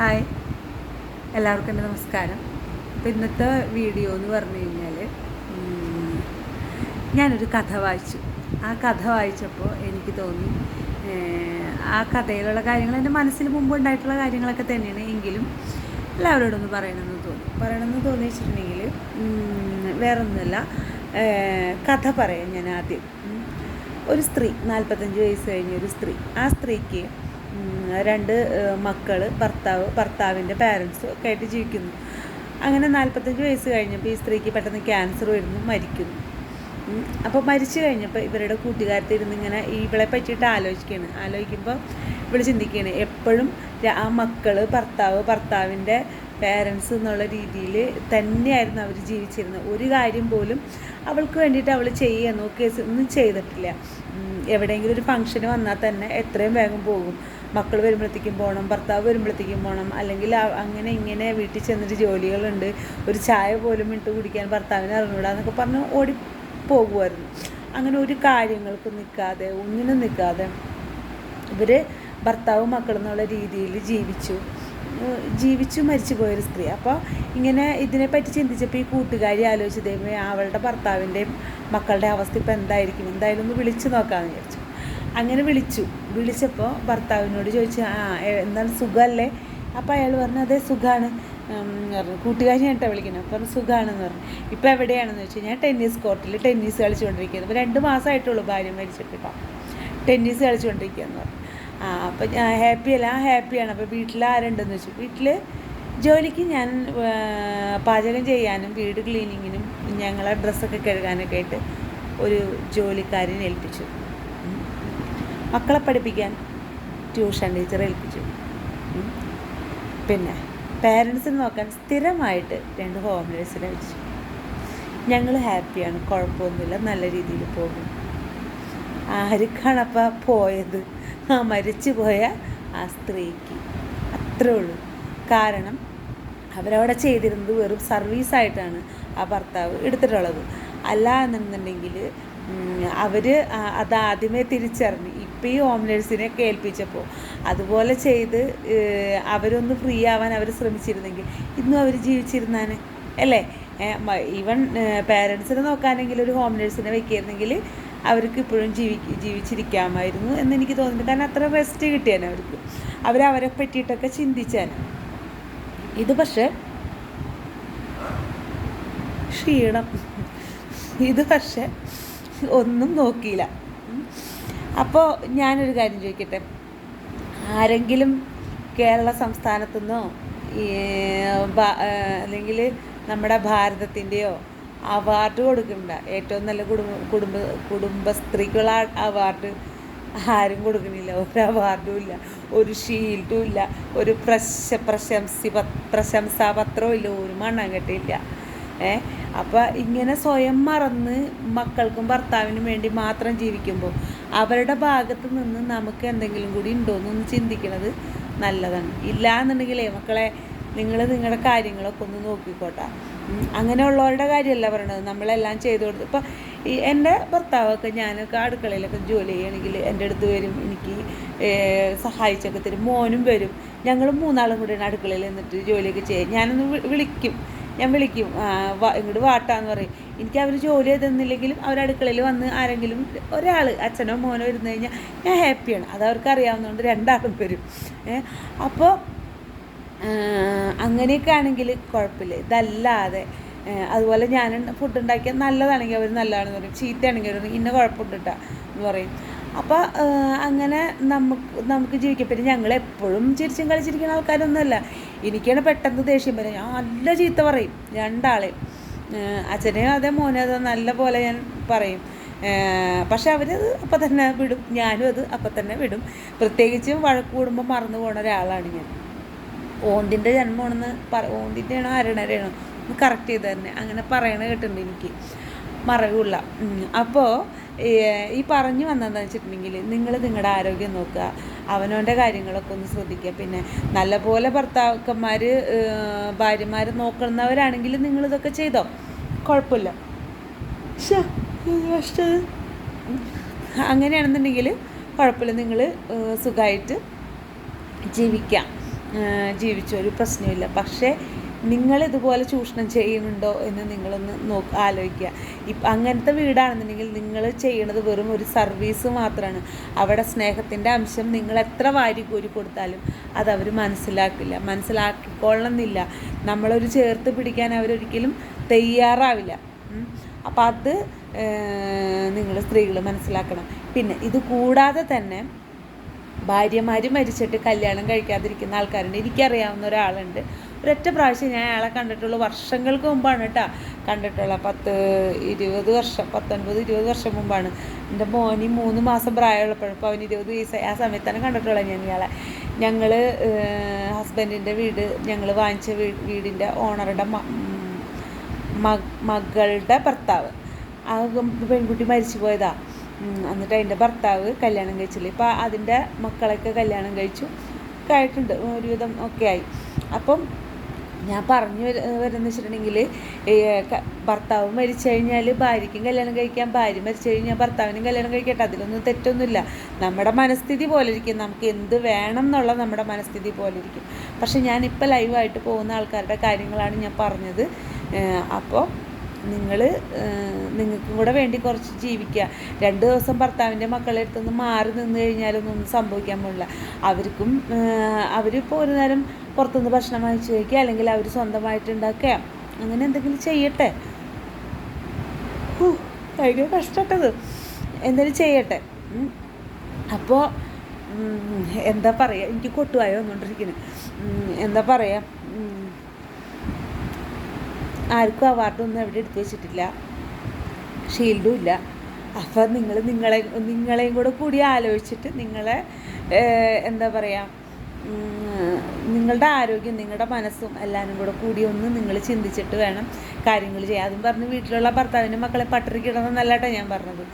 Hi. എല്ലാവർക്കും എന്റെ നമസ്കാരം. അപ്പോൾ ഇന്നത്തെ വീഡിയോ എന്ന് പറഞ്ഞു കഴിഞ്ഞാൽ ഞാനൊരു കഥ വായിച്ചു. ആ കഥ വായിച്ചപ്പോൾ എനിക്ക് തോന്നി ആ കഥയിലുള്ള കാര്യങ്ങൾ എന്റെ മനസ്സിൽ മുമ്പ് ഉണ്ടായിട്ടുള്ള കാര്യങ്ങളൊക്കെ തന്നെയാണ്. എങ്കിലും എല്ലാവരോടും ഒന്ന് പറയണമെന്ന് തോന്നി. പറയണമെന്ന് തോന്നി വെച്ചിട്ടുണ്ടെങ്കിൽ വേറെ ഒന്നുമല്ല കഥ പറയാം ഞാൻ ആദ്യം. ഒരു സ്ത്രീ നാൽപ്പത്തഞ്ച് വയസ്സ് കഴിഞ്ഞ ഒരു സ്ത്രീ. ആ സ്ത്രീക്ക് രണ്ട് മക്കൾ ഭർത്താവ് ഭർത്താവിന്റെ പാരൻസ് ഒക്കെ ആയിട്ട് ജീവിക്കുന്നു. അങ്ങനെ നാൽപ്പത്തഞ്ച് വയസ്സ് കഴിഞ്ഞപ്പോൾ ഈ സ്ത്രീക്ക് പെട്ടെന്ന് ക്യാൻസർ വരുന്നു മരിക്കുന്നു. അപ്പോൾ മരിച്ചു കഴിഞ്ഞപ്പോൾ ഇവരുടെ കൂട്ടുകാരത്തിൽ ഇരുന്ന് ഇങ്ങനെ ഇവളെ പറ്റിയിട്ട് ആലോചിക്കുകയാണ്. ആലോചിക്കുമ്പോൾ ഇവൾ ചിന്തിക്കുകയാണ് എപ്പോഴും ആ മക്കൾ ഭർത്താവ് ഭർത്താവിന്റെ പേരൻസ് എന്നുള്ള രീതിയിൽ തന്നെയായിരുന്നു അവർ ജീവിച്ചിരുന്നത്. ഒരു കാര്യം പോലും അവൾക്ക് വേണ്ടിയിട്ട് അവൾ ചെയ്യുക നോക്കിയ ഒന്നും ചെയ്തിട്ടില്ല. എവിടെയെങ്കിലും ഒരു ഫംഗ്ഷന് വന്നാൽ തന്നെ എത്രയും വേഗം പോകും. മക്കൾ വരുമ്പോഴത്തേക്കും പോകണം ഭർത്താവ് വരുമ്പോഴത്തേക്കും പോകണം അല്ലെങ്കിൽ അങ്ങനെ ഇങ്ങനെ വീട്ടിൽ ചെന്നിട്ട് ജോലികളുണ്ട്. ഒരു ചായ പോലും ഇട്ട് കുടിക്കാൻ ഭർത്താവിനെ അറിഞ്ഞൂടാ എന്നൊക്കെ പറഞ്ഞ് ഓടി പോകുമായിരുന്നു അങ്ങനെ ഒരു കാര്യങ്ങൾക്ക് നിൽക്കാതെ ഒന്നിനും നിൽക്കാതെ ഇവർ ഭർത്താവ് മക്കൾ എന്നുള്ള രീതിയിൽ ജീവിച്ചു. ജീവിച്ചു മരിച്ചു പോയൊരു സ്ത്രീ. അപ്പോൾ ഇങ്ങനെ ഇതിനെപ്പറ്റി ചിന്തിച്ചപ്പോൾ ഈ കൂട്ടുകാരി ആലോചിച്ച് ദൈവമേ അവളുടെ ഭർത്താവിന്റെയും മക്കളുടെ അവസ്ഥ ഇപ്പോൾ എന്തായിരിക്കും? എന്തായാലും ഒന്ന് വിളിച്ചു നോക്കാമെന്ന് വിചാരിച്ചു. അങ്ങനെ വിളിച്ചു. വിളിച്ചപ്പോൾ ഭർത്താവിനോട് ചോദിച്ചു ആ എന്താണ് സുഖമല്ലേ അപ്പോൾ അയാൾ പറഞ്ഞു അതെ സുഖമാണ് പറഞ്ഞു. കൂട്ടുകാരി കേട്ടോ വിളിക്കുന്നത് അപ്പം സുഖമാണെന്ന് പറഞ്ഞു. ഇപ്പോൾ എവിടെയാണെന്ന് വെച്ചാൽ ഞാൻ ടെന്നീസ് കോർട്ടിൽ ടെന്നീസ് കളിച്ചുകൊണ്ടിരിക്കുന്നത് ഇപ്പോൾ രണ്ട് മാസമായിട്ടുള്ളൂ ഭാര്യ മരിച്ചിട്ട് കേട്ടോ ടെന്നീസ് കളിച്ചുകൊണ്ടിരിക്കുകയെന്ന് പറഞ്ഞു. അപ്പം ഞാൻ ഹാപ്പിയല്ല ആ ഹാപ്പിയാണ് അപ്പോൾ വീട്ടിൽ ആരുണ്ടെന്ന് വെച്ചു വീട്ടിൽ ജോലിക്ക് ഞാൻ പാചകം ചെയ്യാനും വീട് ക്ലീനിങ്ങിനും ഞങ്ങളെ ഡ്രസ്സൊക്കെ കഴുകാനൊക്കെ ആയിട്ട് ഒരു ജോലിക്കാരനെ ഏൽപ്പിച്ചു. മക്കളെ പഠിപ്പിക്കാൻ ട്യൂഷൻ ടീച്ചറെ ഏൽപ്പിച്ചു. പിന്നെ പേരൻസിന് നോക്കാൻ സ്ഥിരമായിട്ട് രണ്ട് ഹോം നേഴ്സിനെ വെച്ചു. ഞങ്ങൾ ഹാപ്പിയാണ് കുഴപ്പമൊന്നുമില്ല. നല്ല രീതിയിൽ പോകും ആർക്കാണപ്പ പോയത്? ആ മരിച്ചു പോയ ആ സ്ത്രീക്ക്. അത്രേ ഉള്ളൂ. കാരണം അവരവിടെ ചെയ്തിരുന്നത് വെറും സർവീസായിട്ടാണ് ആ ഭർത്താവ് എടുത്തിട്ടുള്ളത്. അല്ല എന്നുണ്ടെങ്കിൽ അവർ അത് ആദ്യമേ തിരിച്ചറിഞ്ഞ്. ഇപ്പം ഈ ഹോംലേഴ്സിനെ കേൾപ്പിച്ചപ്പോൾ അതുപോലെ ചെയ്ത് അവരൊന്ന് ഫ്രീ ആവാൻ അവർ ശ്രമിച്ചിരുന്നെങ്കിൽ ഇന്നും അവർ ജീവിച്ചിരുന്നാണ്. അല്ലേ? ഈവൻ പേരൻസിനെ നോക്കാനെങ്കിലും ഒരു ഹോം നേഴ്സിനെ വെക്കുകയായിരുന്നെങ്കിൽ അവർക്ക് ഇപ്പോഴും ജീവി ജീവിച്ചിരിക്കാമായിരുന്നു എന്ന് എനിക്ക് കാരണം അത്ര റെസ്റ്റ് കിട്ടിയാണ് അവർക്ക്. അവരവരെ പറ്റിയിട്ടൊക്കെ ചിന്തിച്ചാണ് ഇത് പക്ഷേ ക്ഷീണം. ഇത് പക്ഷേ ഒന്നും നോക്കിയില്ല. അപ്പോൾ ഞാനൊരു കാര്യം ചോദിക്കട്ടെ? ആരെങ്കിലും കേരള സംസ്ഥാനത്തു നിന്നോ ഈ, ബ- ആ, അല്ലെങ്കിൽ നമ്മുടെ ഭാരതത്തിന്റെയോ അവാർഡ് കൊടുക്കണ്ട. ഏറ്റവും നല്ല കുടുംബ കുടുംബ കുടുംബസ്ത്രീക്കുള്ള അവാർഡ് ആരും കൊടുക്കണില്ല. ഒരു അവാർഡും ഇല്ല. ഒരു ഷീൽഡും ഇല്ല. ഒരു പ്രശ പ്രശംസി പ്രശംസാപത്രവും ഇല്ല. ഒരു മണ്ണാങ്കട്ടിയില്ല ഏ? അപ്പം ഇങ്ങനെ സ്വയം മറന്ന് മക്കൾക്കും ഭർത്താവിനും വേണ്ടി മാത്രം ജീവിക്കുമ്പോൾ അവരുടെ ഭാഗത്ത് നിന്ന് നമുക്ക് എന്തെങ്കിലും കൂടി ഉണ്ടോ എന്നൊന്ന് ചിന്തിക്കുന്നത് നല്ലതാണ്. ഇല്ല എന്നുണ്ടെങ്കിലേ മക്കളെ നിങ്ങൾ നിങ്ങളുടെ കാര്യങ്ങളൊക്കെ ഒന്ന് നോക്കിക്കോട്ടെ. അങ്ങനെയുള്ളവരുടെ കാര്യമല്ല പറയണത്. നമ്മളെല്ലാം ചെയ്തു കൊടുത്ത് ഇപ്പം ഈ എന്റെ ഭർത്താവൊക്കെ ഞാനൊക്കെ അടുക്കളയിലൊക്കെ ജോലി ചെയ്യണമെങ്കിൽ എന്റെ അടുത്ത് വരും എനിക്ക് സഹായിച്ചൊക്കെ തരും. മോനും വരും. ഞങ്ങൾ മൂന്നാളും കൂടിയാണ് അടുക്കളയിൽ നിന്നിട്ട് ജോലിയൊക്കെ ചെയ്യും. ഞാനൊന്ന് വിളിക്കും. ഞാൻ വിളിക്കും. ഇങ്ങോട്ട് വാട്ടാന്ന് പറയും. എനിക്ക് അവർ ജോലി ചെയ്തെന്നില്ലെങ്കിലും അവർ അടുക്കളയിൽ വന്ന് ആരെങ്കിലും ഒരാൾ അച്ഛനോ മോനോ ഇരുന്ന് കഴിഞ്ഞാൽ ഞാൻ ഹാപ്പിയാണ്. അത് അവർക്ക് അറിയാവുന്നതുകൊണ്ട് രണ്ടാളും വരും. അപ്പോൾ അങ്ങനെയൊക്കെ ആണെങ്കിൽ കുഴപ്പമില്ല. ഇതല്ലാതെ അതുപോലെ ഞാൻ ഫുഡ് ഉണ്ടാക്കിയാൽ നല്ലതാണെങ്കിൽ അവർ നല്ലതാണെന്ന് പറയും. ചീത്തയാണെങ്കിൽ അവർ ഇന്ന കുഴപ്പമുണ്ട് എന്ന് പറയും. അപ്പോൾ അങ്ങനെ നമുക്ക് നമുക്ക് ജീവിക്കാം. പിന്നെ ഞങ്ങൾ എപ്പോഴും ചിരിച്ചും കളിച്ചിരിക്കുന്ന ആൾക്കാരൊന്നുമല്ല. എനിക്കാണ് പെട്ടെന്ന് ദേഷ്യം വരും ഞാൻ നല്ല ചീത്ത പറയും രണ്ടാളെയും. അച്ഛനെയും അതെ മോനെ അതെ നല്ല പോലെ ഞാൻ പറയും. പക്ഷെ അവരത് അപ്പം തന്നെ വിടും. ഞാനും അത് അപ്പം തന്നെ വിടും. പ്രത്യേകിച്ചും വഴക്ക് കൂടുമ്പോൾ മറന്നു പോകുന്ന ഒരാളാണ് ഞാൻ. ഓന്തിന്റെ ജന്മമാണെന്ന് പറ ഓന്തിന്റെ ആണോ അരണരയാണോ ഒന്ന് കറക്റ്റ് ചെയ്ത് തന്നെ അങ്ങനെ പറയണ കേട്ടിട്ടുണ്ട് എനിക്ക്. മറവില്ല. അപ്പോൾ ഈ പറഞ്ഞു വന്നതെന്ന് വെച്ചിട്ടുണ്ടെങ്കിൽ നിങ്ങൾ നിങ്ങളുടെ ആരോഗ്യം നോക്കുക. അവനവന്റെ കാര്യങ്ങളൊക്കെ ഒന്ന് ശ്രദ്ധിക്കുക. പിന്നെ നല്ലപോലെ ഭർത്താക്കന്മാർ ഭാര്യമാർ നോക്കുന്നവരാണെങ്കിൽ നിങ്ങളിതൊക്കെ ചെയ്തോ. കുഴപ്പമില്ല. അങ്ങനെയാണെന്നുണ്ടെങ്കിൽ കുഴപ്പമില്ല. നിങ്ങൾ സുഖമായിട്ട് ജീവിക്കാം ജീവിച്ചു ഒരു പ്രശ്നമില്ല. പക്ഷേ നിങ്ങൾ ഇതുപോലെ ചൂഷണം ചെയ്യുന്നുണ്ടോ എന്ന് നിങ്ങളൊന്ന് നോ ആലോചിക്കുക. ഇപ്പം അങ്ങനത്തെ വീടാണെന്നുണ്ടെങ്കിൽ നിങ്ങൾ ചെയ്യണത് വെറും ഒരു സർവീസ് മാത്രമാണ് അവിടെ സ്നേഹത്തിന്റെ അംശം നിങ്ങൾ എത്ര വാരി കോരി കൊടുത്താലും അതവർ മനസ്സിലാക്കില്ല. മനസ്സിലാക്കിക്കൊള്ളണമെന്നില്ല. നമ്മളൊരു ചേർത്ത് പിടിക്കാൻ അവരൊരിക്കലും തയ്യാറാവില്ല. അപ്പം അത് നിങ്ങൾ സ്ത്രീകൾ മനസ്സിലാക്കണം. പിന്നെ ഇത് കൂടാതെ തന്നെ ഭാര്യമാർ മരിച്ചിട്ട് കല്യാണം കഴിക്കാതിരിക്കുന്ന ആൾക്കാരുണ്ട്. എനിക്കറിയാവുന്ന ഒരാളുണ്ട്. ഒരൊറ്റ പ്രാവശ്യം ഞാൻ അയാളെ കണ്ടിട്ടുള്ളൂ. വർഷങ്ങൾക്ക് മുമ്പാണ് കേട്ടോ കണ്ടിട്ടുള്ള. പത്ത് ഇരുപത് വർഷം പത്തൊൻപത് ഇരുപത് വർഷം മുമ്പാണ്. എന്റെ മോനി മൂന്ന് മാസം പ്രായമുള്ളപ്പോഴപ്പോൾ അവൻ ഇരുപത് വയസ്സായി. ആ സമയത്താണ് കണ്ടിട്ടുള്ളത് ഞാൻ ഇയാളെ. ഞങ്ങൾ ഹസ്ബൻഡിന്റെ വീട് ഞങ്ങൾ വാങ്ങിച്ച വീടിന്റെ ഓണറുടെ മകളുടെ ഭർത്താവ്. ആ പെൺകുട്ടി മരിച്ചു പോയതാണ് എന്നിട്ട് അതിന്റെ ഭർത്താവ് കല്യാണം കഴിച്ചില്ല. ഇപ്പം അതിന്റെ മക്കളൊക്കെ കല്യാണം കഴിച്ചു. ഒക്കെ ആയിട്ടുണ്ട്. ഒരുവിധം ഒക്കെ ആയി. അപ്പം ഞാൻ പറഞ്ഞു വര- വരുന്ന വെച്ചിട്ടുണ്ടെങ്കിൽ ഭർത്താവ് മരിച്ചു കഴിഞ്ഞാൽ ഭാര്യയ്ക്കും കല്യാണം കഴിക്കാം. ഭാര്യ മരിച്ചു കഴിഞ്ഞാൽ ഭർത്താവിനും കല്യാണം കഴിക്കട്ടെ. അതിലൊന്നും തെറ്റൊന്നുമില്ല. നമ്മുടെ മനസ്ഥിതി പോലെ ഇരിക്കും. നമുക്ക് എന്ത് വേണം എന്നുള്ള നമ്മുടെ മനസ്ഥിതി പോലെ ഇരിക്കും. പക്ഷെ ഞാനിപ്പോൾ ലൈവായിട്ട് പോകുന്ന ആൾക്കാരുടെ കാര്യങ്ങളാണ് ഞാൻ പറഞ്ഞത്. അപ്പോൾ നിങ്ങൾ നിങ്ങൾക്കും കൂടെ വേണ്ടി കുറച്ച് ജീവിക്കുക. രണ്ട് ദിവസം ഭർത്താവിന്റെ മക്കളെ അടുത്തുനിന്ന് മാറി നിന്ന് കഴിഞ്ഞാലൊന്നും ഒന്നും സംഭവിക്കാൻ പോകില്ല അവർക്കും അവരിപ്പോൾ ഒരു നേരം പുറത്തുനിന്ന് ഭക്ഷണം വാങ്ങിച്ചു കഴിക്കുക അല്ലെങ്കിൽ അവർ സ്വന്തമായിട്ട് ഉണ്ടാക്കുക. അങ്ങനെ എന്തെങ്കിലും ചെയ്യട്ടെ. ഭയങ്കര കഷ്ടപ്പെട്ടത്. എന്തെങ്കിലും ചെയ്യട്ടെ. അപ്പോൾ എന്താ പറയുക എനിക്ക് കൊട്ടുവായോ വന്നുകൊണ്ടിരിക്കുന്നത് എന്താ പറയുക ആർക്കും അവാർഡൊന്നും എവിടെ എടുത്തു വെച്ചിട്ടില്ല. ഷീൽഡും ഇല്ല. അപ്പോൾ നിങ്ങൾ നിങ്ങളെ നിങ്ങളെയും കൂടെ കൂടി ആലോചിച്ചിട്ട് നിങ്ങളെ എന്താ പറയുക നിങ്ങളുടെ ആരോഗ്യം നിങ്ങളുടെ മനസ്സും എല്ലാവരും കൂടെ കൂടി ഒന്ന് നിങ്ങൾ ചിന്തിച്ചിട്ട് വേണം കാര്യങ്ങൾ ചെയ്യാൻ. അതും പറഞ്ഞ് വീട്ടിലുള്ള ഭർത്താവിന്റെ മക്കളെ പട്ടിണിക്കിടണം എന്നല്ലാട്ടോ ഞാൻ പറഞ്ഞത്.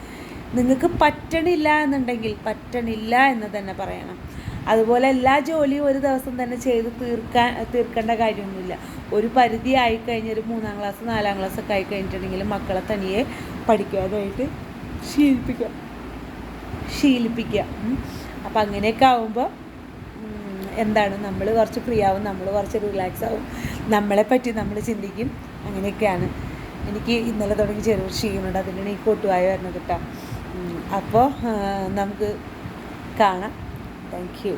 നിങ്ങൾക്ക് പറ്റണില്ല എന്നുണ്ടെങ്കിൽ പറ്റണില്ല എന്ന് തന്നെ പറയണം. അതുപോലെ എല്ലാ ജോലിയും ഒരു ദിവസം തന്നെ ചെയ്ത് തീർക്കാൻ തീർക്കേണ്ട കാര്യമൊന്നുമില്ല. ഒരു പരിധി ആയിക്കഴിഞ്ഞ് ഒരു മൂന്നാം ക്ലാസ് നാലാം ക്ലാസ് ഒക്കെ ആയിക്കഴിഞ്ഞിട്ടുണ്ടെങ്കിൽ മക്കളെ തനിയെ പഠിക്കാനായിട്ട് ശീലിപ്പിക്കുക. ശീലിപ്പിക്കുക. അപ്പം അങ്ങനെയൊക്കെ ആവുമ്പോൾ എന്താണ്? നമ്മൾ കുറച്ച് ഫ്രീ ആവും നമ്മൾ കുറച്ച് റിലാക്സ് ആവും. നമ്മളെ പറ്റി നമ്മൾ ചിന്തിക്കും. അങ്ങനെയൊക്കെയാണ്. എനിക്ക് ഇന്നലെ തുടങ്ങി ചെറിയ ക്ഷീണമുണ്ട്. അതിനാണ് ഈ കൊട്ടുവായ വരുന്നത് കേട്ടോ. അപ്പോൾ നമുക്ക് കാണാം. Thank you